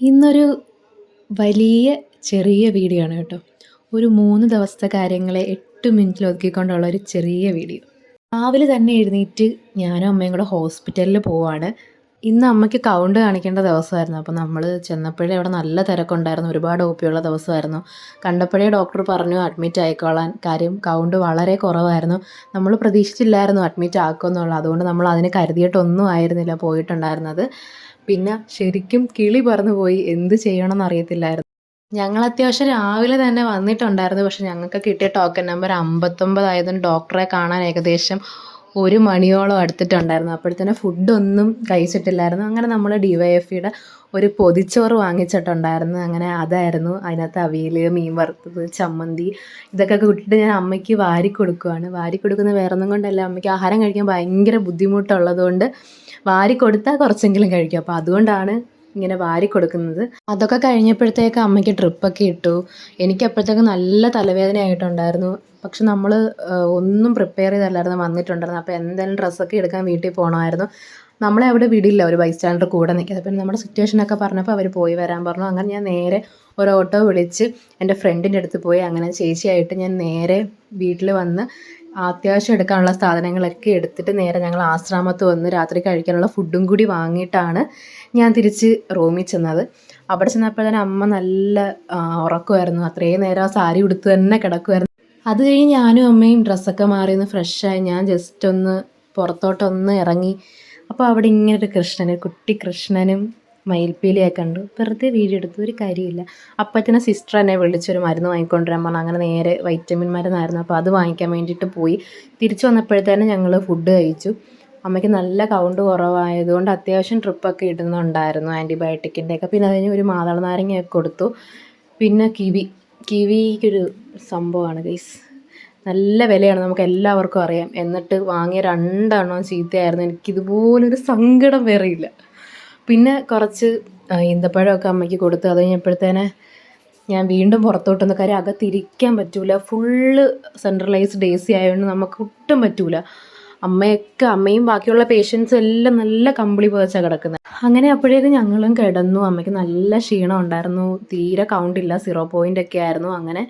ഇന്നൊരു വലിയ ചെറിയ വീഡിയോ ആണ് കേട്ടോ. ഒരു മൂന്ന് ദിവസത്തെ കാര്യങ്ങളെ എട്ട് മിനിറ്റിൽ ഒതുക്കിക്കൊണ്ടുള്ള ഒരു ചെറിയ വീഡിയോ. രാവിലെ തന്നെ എഴുന്നേറ്റ് ഞാനും അമ്മയും കൂടെ ഹോസ്പിറ്റലിൽ പോവാണ്. ഇന്ന് അമ്മയ്ക്ക് കൗണ്ട് കാണിക്കേണ്ട ദിവസമായിരുന്നു. അപ്പോൾ നമ്മൾ ചെന്നപ്പോഴേ അവിടെ നല്ല തിരക്കുണ്ടായിരുന്നു. ഒരുപാട് ഒ ഉള്ള ദിവസമായിരുന്നു. കണ്ടപ്പോഴേ ഡോക്ടർ പറഞ്ഞു അഡ്മിറ്റ് ആയിക്കോളാൻ. കാര്യം കൗണ്ട് വളരെ കുറവായിരുന്നു. നമ്മൾ പ്രതീക്ഷിച്ചില്ലായിരുന്നു അഡ്മിറ്റ് ആക്കുമെന്നുള്ളത്. അതുകൊണ്ട് നമ്മൾ അതിന് കരുതിയിട്ടൊന്നും ആയിരുന്നില്ല പോയിട്ടുണ്ടായിരുന്നത്. പിന്നെ ശരിക്കും കിളി പറന്നുപോയി എന്ത് ചെയ്യണമെന്ന് അറിയത്തില്ലായിരുന്നു. ഞങ്ങൾ അത്യാവശ്യം രാവിലെ തന്നെ വന്നിട്ടുണ്ടായിരുന്നു. പക്ഷെ ഞങ്ങൾക്ക് കിട്ടിയ ടോക്കൺ നമ്പർ അമ്പത്തൊമ്പത് ആയതുകൊണ്ട് ഡോക്ടറെ കാണാൻ ഏകദേശം ഒരു മണിയോളം അടുത്തിട്ടുണ്ടായിരുന്നു. അപ്പോഴത്തേനും ഫുഡൊന്നും കഴിച്ചിട്ടില്ലായിരുന്നു. അങ്ങനെ നമ്മൾ ഡി വൈ എഫ് ഒരു പൊതിച്ചോറ് വാങ്ങിച്ചിട്ടുണ്ടായിരുന്നു. അങ്ങനെ അതായിരുന്നു അതിനകത്ത് അവിയൽ മീൻ വറുത്തത് ചമ്മന്തി ഇതൊക്കെ കൂട്ടിയിട്ട് ഞാൻ അമ്മയ്ക്ക് വാരി കൊടുക്കുവാണ് വാരി കൊടുക്കുന്ന വേറൊന്നും കൊണ്ടല്ല. അമ്മയ്ക്ക് ആഹാരം കഴിക്കാൻ ഭയങ്കര ബുദ്ധിമുട്ടുള്ളതുകൊണ്ട് വാരി കൊടുത്താൽ കുറച്ചെങ്കിലും കഴിക്കും. അപ്പോൾ അതുകൊണ്ടാണ് ഇങ്ങനെ വാരി കൊടുക്കുന്നത് അതൊക്കെ കഴിഞ്ഞപ്പോഴത്തേക്ക് അമ്മയ്ക്ക് ട്രിപ്പൊക്കെ ഇട്ടു. എനിക്കപ്പോഴത്തേക്ക് നല്ല തലവേദന ആയിട്ടുണ്ടായിരുന്നു പക്ഷെ നമ്മൾ ഒന്നും പ്രിപ്പയർ ചെയ്തല്ലായിരുന്നു വന്നിട്ടുണ്ടായിരുന്നു. അപ്പോൾ എന്തായാലും ഡ്രസ്സൊക്കെ എടുക്കാൻ വീട്ടിൽ പോകണമായിരുന്നു നമ്മളെ അവിടെ വിടില്ല ഒരു ബൈസ്റ്റാൻഡർ കൂടെ നിൽക്കുന്നത് പിന്നെ നമ്മുടെ സിറ്റുവേഷനൊക്കെ പറഞ്ഞപ്പോൾ അവർ പോയി വരാൻ പറഞ്ഞു. അങ്ങനെ ഞാൻ നേരെ ഒരു ഓട്ടോ വിളിച്ച് എന്റെ ഫ്രണ്ടിന്റെ അടുത്ത് പോയി. അങ്ങനെ ചേച്ചിയായിട്ട് ഞാൻ നേരെ വീട്ടിൽ വന്ന് അത്യാവശ്യം എടുക്കാനുള്ള സാധനങ്ങളൊക്കെ എടുത്തിട്ട് നേരെ ഞങ്ങൾ ആശ്രാമത്ത് വന്ന് രാത്രി കഴിക്കാനുള്ള ഫുഡും കൂടി വാങ്ങിയിട്ടാണ് ഞാൻ തിരിച്ച് റൂമിൽ ചെന്നത്. അവിടെ ചെന്നപ്പോൾ തന്നെ അമ്മ നല്ല ഉറക്കമായിരുന്നു. അത്രയും നേരം സാരി ഉടുത്ത് തന്നെ കിടക്കുമായിരുന്നു. അത് കഴിഞ്ഞ് ഞാനും അമ്മയും ഡ്രസ്സൊക്കെ മാറി ഒന്ന് ഫ്രഷായി. ഞാൻ ജസ്റ്റ് ഒന്ന് പുറത്തോട്ടൊന്ന് ഇറങ്ങി. അപ്പോൾ അവിടെ ഇങ്ങനെ ഒരു കൃഷ്ണന് കുട്ടി കൃഷ്ണനും മയിൽപ്പീലിയൊക്കെ കണ്ടു. വെറുതെ വീഡിയോ എടുത്തു ഒരു കാര്യമില്ല. അപ്പത്തിനെ സിസ്റ്റർ എന്നെ വിളിച്ചൊരു മരുന്ന് വാങ്ങിക്കൊണ്ടുവരാൻ പറഞ്ഞു. അങ്ങനെ നേരെ വൈറ്റമിൻ മരുന്നായിരുന്നു. അപ്പോൾ അത് വാങ്ങിക്കാൻ വേണ്ടിയിട്ട് പോയി. തിരിച്ചു വന്നപ്പോഴത്തേനും ഞങ്ങൾ ഫുഡ് കഴിച്ചു. അമ്മയ്ക്ക് നല്ല കൗണ്ട് കുറവായതുകൊണ്ട് അത്യാവശ്യം ട്രിപ്പൊക്കെ ഇടുന്നുണ്ടായിരുന്നു ആന്റിബയോട്ടിക്കിന്റെ ഒക്കെ. പിന്നെ അതിന് ഒരു മാതള നാരങ്ങയൊക്കെ കൊടുത്തു. പിന്നെ കിവി. കിവിക്കൊരു സംഭവമാണ് ഗൈസ് നല്ല വിലയാണ് നമുക്ക് എല്ലാവർക്കും അറിയാം. എന്നിട്ട് വാങ്ങിയ രണ്ടെണ്ണം ചീത്തയായിരുന്നു. എനിക്കിതുപോലൊരു സങ്കടം വേറെയില്ല. പിന്നെ കുറച്ച് ഈന്തപ്പഴമൊക്കെ അമ്മയ്ക്ക് കൊടുത്ത് അത് കഴിഞ്ഞപ്പോഴത്തേന് ഞാൻ വീണ്ടും പുറത്തോട്ടൊന്ന് കാര്യം അകത്തിരിക്കാൻ പറ്റൂല. ഫുള്ള് സെൻട്രലൈസ്ഡ് എ സി ആയതുകൊണ്ട് നമുക്ക് ഒട്ടും പറ്റൂല. അമ്മയൊക്കെ അമ്മയും ബാക്കിയുള്ള പേഷ്യൻസും എല്ലാം നല്ല കമ്പിളി പോച്ചാണ് കിടക്കുന്നത് അങ്ങനെ അപ്പോഴേക്കും ഞങ്ങളും കിടന്നു. അമ്മയ്ക്ക് നല്ല ക്ഷീണം ഉണ്ടായിരുന്നു. തീരെ കൗണ്ടില്ല സീറോ പോയിന്റ് ഒക്കെ ആയിരുന്നു. അങ്ങനെ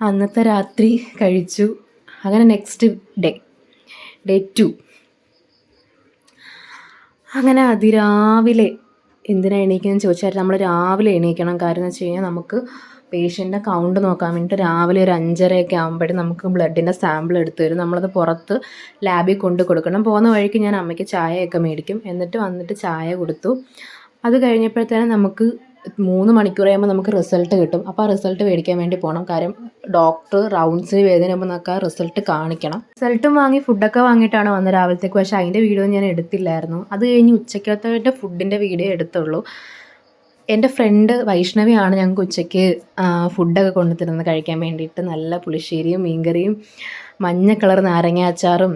അന്നത്തെ രാത്രി കഴിച്ചു. അങ്ങനെ നെക്സ്റ്റ് ഡേ ഡേ ടു അങ്ങനെ അതിരാവിലെ എന്തിനാണ് എണീക്കുന്നത് ചോദിച്ചാൽ നമ്മൾ രാവിലെ എണീക്കണം. കാര്യം എന്ന് വെച്ച് കഴിഞ്ഞാൽ നമുക്ക് പേഷ്യന്റെ കൗണ്ട് നോക്കാൻ വേണ്ടിയിട്ട് രാവിലെ ഒരു അഞ്ചരയൊക്കെ ആകുമ്പോഴേ നമുക്ക് ബ്ലഡിന്റെ സാമ്പിൾ എടുത്തു തരും. നമ്മളത് പുറത്ത് ലാബിൽ കൊണ്ട് കൊടുക്കണം. പോകുന്ന വഴിക്ക് ഞാൻ അമ്മയ്ക്ക് ചായയൊക്കെ മേടിക്കും. എന്നിട്ട് വന്നിട്ട് ചായ കൊടുത്തു. അത് കഴിഞ്ഞപ്പോഴത്തേനും നമുക്ക് മൂന്ന് മണിക്കൂർ കഴിയുമ്പോൾ നമുക്ക് റിസൾട്ട് കിട്ടും. അപ്പോൾ ആ റിസൾട്ട് മേടിക്കാൻ വേണ്ടി പോകണം കാര്യം ഡോക്ടർ റൗണ്ട്സിന് വേദന നമുക്ക് ആ റിസൾട്ട് കാണിക്കണം. റിസൾട്ടും വാങ്ങി ഫുഡൊക്കെ വാങ്ങിയിട്ടാണ് വന്നത് രാവിലത്തേക്ക്. പക്ഷേ അതിന്റെ വീഡിയോ ഞാൻ എടുത്തില്ലായിരുന്നു. അത് കഴിഞ്ഞ് ഉച്ചക്കത്തെ ഫുഡിന്റെ വീഡിയോ എടുത്തുള്ളൂ. എന്റെ ഫ്രണ്ട് വൈഷ്ണവിയാണ് ഞങ്ങൾക്ക് ഉച്ചയ്ക്ക് ഫുഡൊക്കെ കൊണ്ടുതരുന്നത് കഴിക്കാൻ വേണ്ടിയിട്ട്. നല്ല പുളിശ്ശേരിയും മീൻകറിയും മഞ്ഞ കളർ നാരങ്ങ അച്ചാറും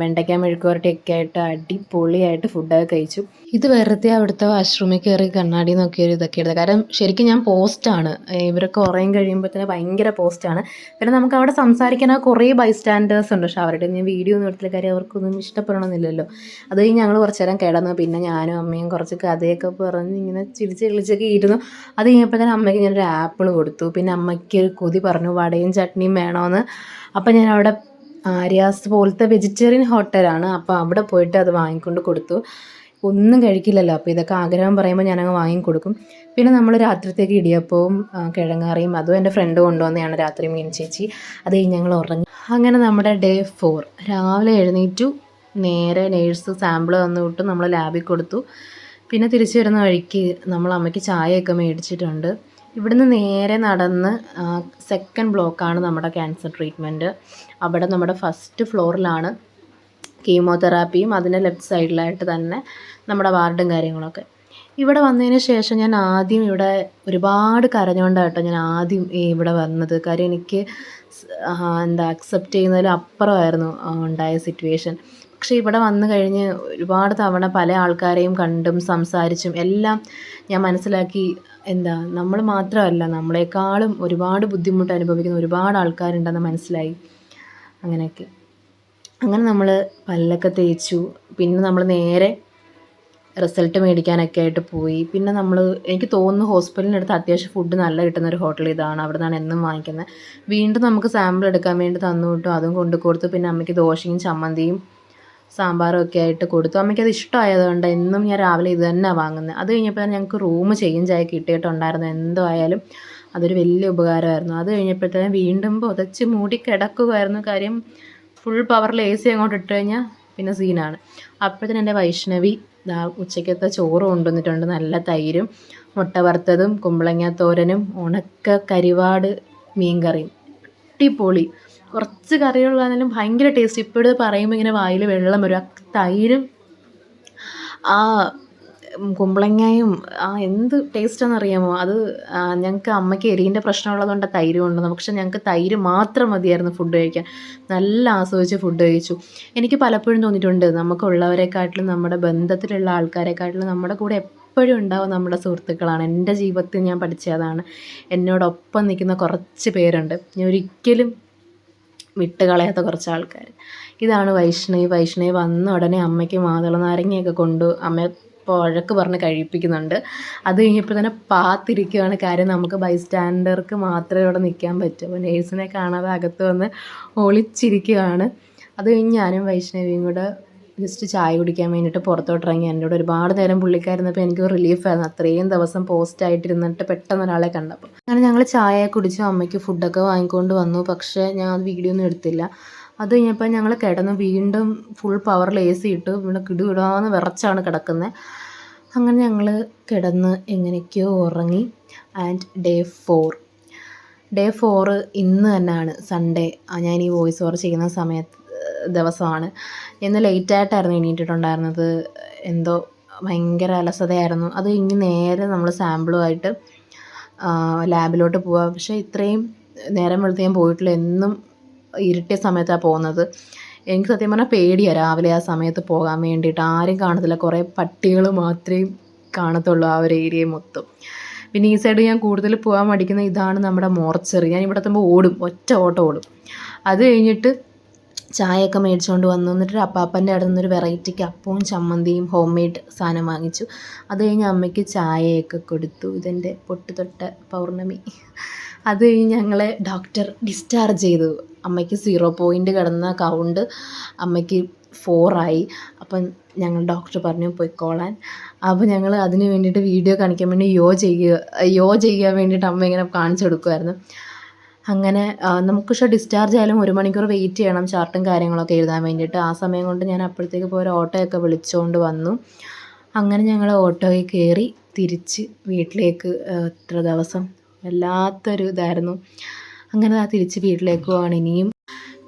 വെണ്ടയ്ക്ക മെഴുക്കുവരട്ടിയൊക്കെ ആയിട്ട് അടിപൊളിയായിട്ട് ഫുഡൊക്കെ കഴിച്ചു. ഇത് വെറുതെ അവിടുത്തെ വാഷ്റൂമിൽ കയറി കണ്ണാടി നോക്കി ഒരു ഇതൊക്കെ എടുത്തത് കാരണം ശരിക്കും ഞാൻ പോസ്റ്റാണ് ഇവരൊക്കെ ഉറയും തന്നെ ഭയങ്കര പോസ്റ്റാണ് പിന്നെ നമുക്ക് അവിടെ സംസാരിക്കാൻ കുറേ ബൈസ്റ്റാൻഡേഴ്സ് ഉണ്ട്. പക്ഷെ അവരുടെ ഞാൻ വീഡിയോ ഒന്നും എടുത്തില്ല. കാര്യം അവർക്കൊന്നും ഇഷ്ടപ്പെടണമെന്നില്ലല്ലോ. അത് കഴിഞ്ഞ് ഞങ്ങൾ കുറച്ച് നേരം കിടന്നു. പിന്നെ ഞാനും അമ്മയും കുറച്ച് കഥയൊക്കെ പറഞ്ഞ് ഇങ്ങനെ ചിരിച്ച് കളിച്ചൊക്കെ ഇരുന്നു. അത് കഴിഞ്ഞപ്പോൾ തന്നെ അമ്മയ്ക്ക് ഞാനൊരു ആപ്പിൾ കൊടുത്തു. പിന്നെ അമ്മയ്ക്ക് ഒരു കൊതി പറഞ്ഞു. വടയും ചട്നിയും വേണമെന്ന് അപ്പം ഞാൻ അവിടെ ആര്യാസ് പോലത്തെ വെജിറ്റേറിയൻ ഹോട്ടലാണ് അപ്പോൾ അവിടെ പോയിട്ട് അത് വാങ്ങിക്കൊണ്ട് കൊടുത്തു. ഒന്നും കഴിക്കില്ലല്ലോ. അപ്പോൾ ഇതൊക്കെ ആഗ്രഹം പറയുമ്പോൾ ഞാനങ്ങ് വാങ്ങിക്കൊടുക്കും പിന്നെ നമ്മൾ രാത്രിത്തേക്ക് ഇടിയപ്പവും കിഴങ്ങാറിയും അതും എന്റെ ഫ്രണ്ട് കൊണ്ടുവന്നതാണ് രാത്രി മീൻ ചേച്ചി. അത് കഴിഞ്ഞ് ഞങ്ങൾ ഉറങ്ങി. അങ്ങനെ നമ്മുടെ ഡേ ഫോർ രാവിലെ എഴുന്നേറ്റു. നേരെ നേഴ്സ് സാമ്പിൾ തന്നു വിട്ടു. നമ്മൾ ലാബിൽ കൊടുത്തു. പിന്നെ തിരിച്ചു വരുന്ന വഴിക്ക് നമ്മൾ അമ്മയ്ക്ക് ചായയൊക്കെ മേടിച്ചിട്ടുണ്ട്. ഇവിടുന്ന് നേരെ നടന്ന് സെക്കൻഡ് ബ്ലോക്കാണ് നമ്മുടെ ക്യാൻസർ ട്രീറ്റ്മെന്റ് അവിടെ നമ്മുടെ ഫസ്റ്റ് ഫ്ലോറിലാണ് കീമോതെറാപ്പിയും അതിന്റെ ലെഫ്റ്റ് സൈഡിലായിട്ട് തന്നെ നമ്മുടെ വാർഡും കാര്യങ്ങളൊക്കെ. ഇവിടെ വന്നതിന് ശേഷം ഞാൻ ആദ്യം ഇവിടെ ഒരുപാട് കരഞ്ഞുകൊണ്ടാണ് ഞാൻ ആദ്യം ഇവിടെ വന്നത്. കാര്യം എനിക്ക് എന്താ അക്സെപ്റ്റ് ചെയ്യുന്നതിലും അപ്പുറമായിരുന്നു ഉണ്ടായ സിറ്റുവേഷൻ പക്ഷേ ഇവിടെ വന്നു കഴിഞ്ഞ് ഒരുപാട് തവണ പല ആൾക്കാരെയും കണ്ടും സംസാരിച്ചും എല്ലാം ഞാൻ മനസ്സിലാക്കി എന്താ നമ്മൾ മാത്രമല്ല നമ്മളെക്കാളും ഒരുപാട് ബുദ്ധിമുട്ട് അനുഭവിക്കുന്ന ഒരുപാട് ആൾക്കാരുണ്ടെന്ന് മനസ്സിലായി. അങ്ങനെയൊക്കെ. അങ്ങനെ നമ്മൾ പല്ലൊക്കെ തേച്ചു. പിന്നെ നമ്മൾ നേരെ റിസൾട്ട് മേടിക്കാനൊക്കെ ആയിട്ട് പോയി. പിന്നെ നമ്മൾ എനിക്ക് തോന്നുന്നു ഹോസ്പിറ്റലിനടുത്ത് അത്യാവശ്യം ഫുഡ് നല്ല കിട്ടുന്ന ഒരു ഹോട്ടൽ ഇതാണ്. അവിടെ നിന്നാണ് എന്നും വാങ്ങിക്കുന്നത് വീണ്ടും നമുക്ക് സാമ്പിൾ എടുക്കാൻ വേണ്ടി തന്നു കിട്ടും അതും കൊണ്ട് കൊടുത്തു. പിന്നെ അമ്മയ്ക്ക് ദോശയും ചമ്മന്തിയും സാമ്പാറും ഒക്കെ ആയിട്ട് കൊടുത്തു. അമ്മയ്ക്ക് അത് ഇഷ്ടമായതുകൊണ്ട് എന്നും ഞാൻ രാവിലെ ഇത് തന്നെ വാങ്ങുന്നത് അത് കഴിഞ്ഞപ്പോൾ ഞങ്ങൾക്ക് റൂം ചേഞ്ച് ആയി കിട്ടിയിട്ടുണ്ടായിരുന്നു. എന്തോ ആയാലും അതൊരു വലിയ ഉപകാരമായിരുന്നു. അത് കഴിഞ്ഞപ്പോഴത്തേനും വീണ്ടും പുതച്ച് മൂടി കിടക്കുമായിരുന്നു കാര്യം ഫുൾ പവറിൽ എ സി അങ്ങോട്ട് ഇട്ട് കഴിഞ്ഞാൽ പിന്നെ സീനാണ് അപ്പോഴത്തേനും എന്റെ വൈഷ്ണവി ദാ ഉച്ചയ്ക്കത്തെ ചോറ് കൊണ്ടുവന്നിട്ടുണ്ട്. നല്ല തൈരും മുട്ട വറുത്തതും കുമ്പളങ്ങ തോരനും ഉണക്ക കരിവാട് മീൻകറിയും. അടിപൊളി. കുറച്ച് കറികളാണെങ്കിലും ഭയങ്കര ടേസ്റ്റ് ഇപ്പോഴത് പറയുമ്പോൾ ഇങ്ങനെ വായിൽ വെള്ളം വരും. ആ തൈരും ആ കുമ്പളങ്ങയും ആ എന്ത് ടേസ്റ്റാണെന്നറിയാമോ അത് ഞങ്ങൾക്ക് അമ്മയ്ക്ക് എരിവിന്റെ പ്രശ്നമുള്ളതുകൊണ്ട് തൈര് കൊണ്ടുവന്നു പക്ഷെ ഞങ്ങൾക്ക് തൈര് മാത്രം മതിയായിരുന്നു ഫുഡ് കഴിക്കാൻ. നല്ല ആസ്വദിച്ച് ഫുഡ് കഴിച്ചു. എനിക്ക് പലപ്പോഴും തോന്നിയിട്ടുണ്ട് നമുക്കുള്ളവരെക്കാട്ടിലും നമ്മുടെ ബന്ധത്തിലുള്ള ആൾക്കാരെക്കാട്ടിലും നമ്മുടെ കൂടെ എപ്പോഴും ഉണ്ടാവും നമ്മുടെ സുഹൃത്തുക്കളാണ്. എന്റെ ജീവിതത്തിൽ ഞാൻ പഠിച്ചതാണ്. എന്നോടൊപ്പം നിൽക്കുന്ന കുറച്ച് പേരുണ്ട്. ഞാൻ ഒരിക്കലും വിട്ടുകളയാത്ത കുറച്ച് ആൾക്കാർ ഇതാണ് വൈഷ്ണവി. വൈഷ്ണവി വന്ന ഉടനെ അമ്മയ്ക്ക് മാതള നാരങ്ങയൊക്കെ കൊണ്ട് അമ്മ വഴക്ക് പറഞ്ഞ് കഴിപ്പിക്കുന്നുണ്ട്. അത് കഴിഞ്ഞപ്പോൾ തന്നെ പാത്തിരിക്കുകയാണ് കാര്യം. നമുക്ക് ബൈസ്റ്റാൻഡർക്ക് മാത്രമേ അവിടെ നിൽക്കാൻ പറ്റൂ. അപ്പോൾ നേഴ്സിനെ കാണാതെ അകത്ത് വന്ന് ഒളിച്ചിരിക്കുകയാണ് അത് കഴിഞ്ഞ് ഞാനും വൈഷ്ണവിയും കൂടെ ജസ്റ്റ് ചായ കുടിക്കാൻ വേണ്ടിയിട്ട് പുറത്തോട്ട് ഇറങ്ങി. എന്റെ കൂടെ ഒരുപാട് നേരം പുള്ളിക്കാരുന്നപ്പോൾ എനിക്ക് റിലീഫായിരുന്നു അത്രയും ദിവസം പോസ്റ്റ് ആയിട്ടിരുന്നിട്ട് പെട്ടെന്ന് ഒരാളെ കണ്ടപ്പോൾ അങ്ങനെ ഞങ്ങൾ ചായ കുടിച്ചു. അമ്മയ്ക്ക് ഫുഡൊക്കെ വാങ്ങിക്കൊണ്ട് വന്നു. പക്ഷേ ഞാൻ വീഡിയോ ഒന്നും എടുത്തില്ല. അത് കഴിഞ്ഞപ്പോൾ ഞങ്ങൾ കിടന്നു വീണ്ടും ഫുൾ പവറിൽ എ സി ഇട്ട് ഇവിടെ കിടുകിടാന്ന് വിറച്ചാണ് കിടക്കുന്നത് അങ്ങനെ ഞങ്ങൾ കിടന്ന് എങ്ങനെയൊക്കെയോ ഉറങ്ങി. And day four day four ഇന്ന് തന്നെയാണ് സൺഡേ ഞാൻ ഈ വോയിസ് ഓവർ ചെയ്യുന്ന സമയത്ത് ദിവസമാണ്. ഇന്ന് ലേറ്റായിട്ടായിരുന്നു എണീറ്റിട്ടുണ്ടായിരുന്നത്. എന്തോ ഭയങ്കര അലസതയായിരുന്നു. അത് ഇനി നേരെ നമ്മൾ സാമ്പിളുമായിട്ട് ലാബിലോട്ട് പോവാം. പക്ഷേ ഇത്രയും നേരം വെളുത്ത് ഞാൻ പോയിട്ടില്ല. എന്നും ഇരുട്ടിയ സമയത്താണ് പോകുന്നത്. എനിക്ക് സത്യം പറഞ്ഞാൽ പേടിയാണ് രാവിലെ ആ സമയത്ത് പോകാൻ വേണ്ടിയിട്ട്. ആരും കാണത്തില്ല. കുറേ പട്ടികൾ മാത്രമേ കാണത്തുള്ളൂ ആ ഒരു ഏരിയ മൊത്തം. പിന്നെ ഈ സൈഡ് ഞാൻ കൂടുതൽ പോകാൻ മടിക്കുന്ന ഇതാണ് നമ്മുടെ മോർച്ചറി. ഞാൻ ഇവിടെ എത്തുമ്പോൾ ഓടും. ഒറ്റ ഓട്ടം ഓടും. അത് കഴിഞ്ഞിട്ട് ചായയൊക്കെ മേടിച്ചുകൊണ്ട് വന്നു. എന്നിട്ട് അപ്പാപ്പന്റെ അടുത്ത് നിന്നൊരു വെറൈറ്റിക്ക് അപ്പവും ചമ്മന്തിയും ഹോം മെയ്ഡ് സാധനം വാങ്ങിച്ചു. അത് കഴിഞ്ഞ് അമ്മയ്ക്ക് ചായയൊക്കെ കൊടുത്തു. ഇതെന്റെ പൊട്ടുതൊട്ട പൗർണമി. അത് കഴിഞ്ഞ് ഞങ്ങളെ ഡോക്ടർ ഡിസ്ചാർജ് ചെയ്തു. അമ്മയ്ക്ക് സീറോ പോയിന്റ് കിടന്ന കൗണ്ട് അമ്മയ്ക്ക് ഫോറായി അപ്പം ഞങ്ങൾ ഡോക്ടർ പറഞ്ഞു പൊയ്ക്കോളാൻ. അപ്പോൾ ഞങ്ങൾ അതിന് വേണ്ടിയിട്ട് വീഡിയോ കാണിക്കാൻ വേണ്ടി യോ ചെയ്യുക യോ ചെയ്യാൻ വേണ്ടിയിട്ട് അമ്മ ഇങ്ങനെ കാണിച്ചു കൊടുക്കുമായിരുന്നു അങ്ങനെ നമുക്ക് പക്ഷേ ഡിസ്ചാർജ് ആയാലും ഒരു മണിക്കൂർ വെയിറ്റ് ചെയ്യണം ചാർട്ടും കാര്യങ്ങളൊക്കെ എഴുതാൻ വേണ്ടിയിട്ട്. ആ സമയം കൊണ്ട് ഞാൻ അപ്പോഴത്തേക്ക് പോയി ഒരു ഓട്ടോയൊക്കെ വിളിച്ചുകൊണ്ട് വന്നു. അങ്ങനെ ഞങ്ങൾ ഓട്ടോയിൽ കയറി തിരിച്ച് വീട്ടിലേക്ക് എത്ര ദിവസം വല്ലാത്തൊരു ഇതായിരുന്നു അങ്ങനെ ആ തിരിച്ച് വീട്ടിലേക്ക് പോവാണ് ഇനിയും.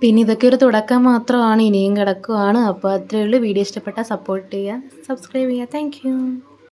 പിന്നെ ഇതൊക്കെ ഒരു തുടക്കം മാത്രമാണ് ഇനിയും കിടക്കുവാണ്. അപ്പോൾ അത്രയേ ഉള്ളൂ. വീഡിയോ ഇഷ്ടപ്പെട്ടാൽ സപ്പോർട്ട് ചെയ്യുക സബ്സ്ക്രൈബ് ചെയ്യുക. താങ്ക്